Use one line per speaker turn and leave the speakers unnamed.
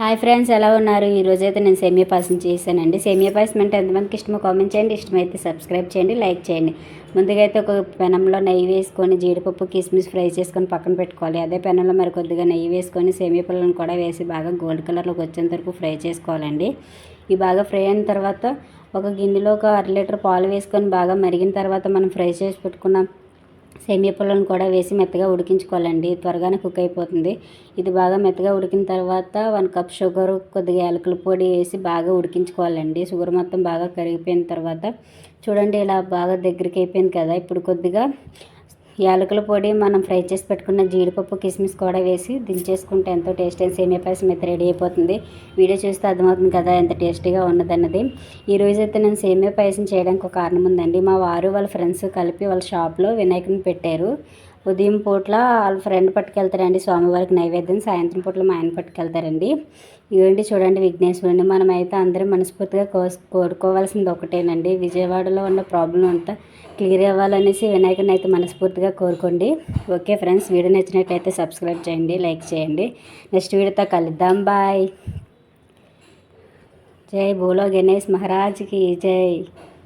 Hi friends ఎలా ఉన్నారు? ఈరోజు అయితే నేను సేమియా పాయసం చేశానండి. సేమియా పాయసం అంటే ఎంతమందికి ఇష్టమో కామెంట్ చేయండి. ఇష్టమైతే సబ్స్క్రైబ్ చేయండి లైక్ చేయండి. ముందుగా అయితే ఒక పెనంలో నెయ్యి వేసుకొని జీడిపప్పు కిస్మిస్ ఫ్రై చేసుకొని పక్కన పెట్టుకోవాలి. అదే పెనంలో మరి కొద్దిగా నెయ్యి వేసుకొని సేమియా పిల్లలను కూడా వేసి బాగా గోల్డ్ కలర్లోకి వచ్చేంత వరకు ఫ్రై చేసుకోవాలండి. ఇవి బాగా ఫ్రై అయిన తర్వాత ఒక గిన్నెలో ఒక అర లీటర్ పాలు వేసుకొని బాగా మరిగిన తర్వాత మనం ఫ్రై చేసి పెట్టుకున్న సేమియా పుల్లను కూడా వేసి మెత్తగా ఉడికించుకోవాలండి. త్వరగానే కుక్ అయిపోతుంది. ఇది బాగా మెత్తగా ఉడికిన తర్వాత వన్ కప్ షుగర్ కొద్దిగా యాలకుల పొడి వేసి బాగా ఉడికించుకోవాలండి. షుగర్ మొత్తం బాగా కరిగిపోయిన తర్వాత చూడండి ఇలా బాగా దగ్గరికి అయిపోయింది కదా. ఇప్పుడు కొద్దిగా యాలకుల పొడి మనం ఫ్రై చేసి పెట్టుకున్న జీడిపప్పు కిస్మిస్ కూడా వేసి దించేసుకుంటే ఎంతో టేస్ట్ అయిన సేమియా పాయసం అయితే రెడీ అయిపోతుంది. వీడియో చూస్తే అర్థమవుతుంది కదా ఎంత టేస్టీగా ఉన్నదన్నది. ఈ రోజైతే అయితే నేను సేమియా పాయసం చేయడానికి ఒక కారణం ఉందండి. మా వారు వాళ్ళ ఫ్రెండ్స్ కలిపి వాళ్ళ షాప్లో వినాయకుని పెట్టారు. ఉదయం పూట్ల వాళ్ళ ఫ్రెండ్ పట్టుకెళ్తారండి స్వామివారికి నైవేద్యం సాయంత్రం పూట్ల మా ఆయన పట్టుకెళ్తారండి. ఇవ్వండి చూడండి విఘ్నేశ్వరుని మనం అయితే అందరం మనస్ఫూర్తిగా కోస్ కోరుకోవాల్సింది ఒకటేనండి. విజయవాడలో ఉన్న ప్రాబ్లం అంతా క్లియర్ అవ్వాలనేసి వినాయకుని అయితే మనస్ఫూర్తిగా కోరుకోండి. ఓకే ఫ్రెండ్స్ వీడియో నచ్చినట్లయితే సబ్స్క్రైబ్ చేయండి లైక్ చేయండి. నెక్స్ట్ వీడియోతో కలుద్దాం బాయ్ జై బోలో గణేష్ మహారాజ్కి జై.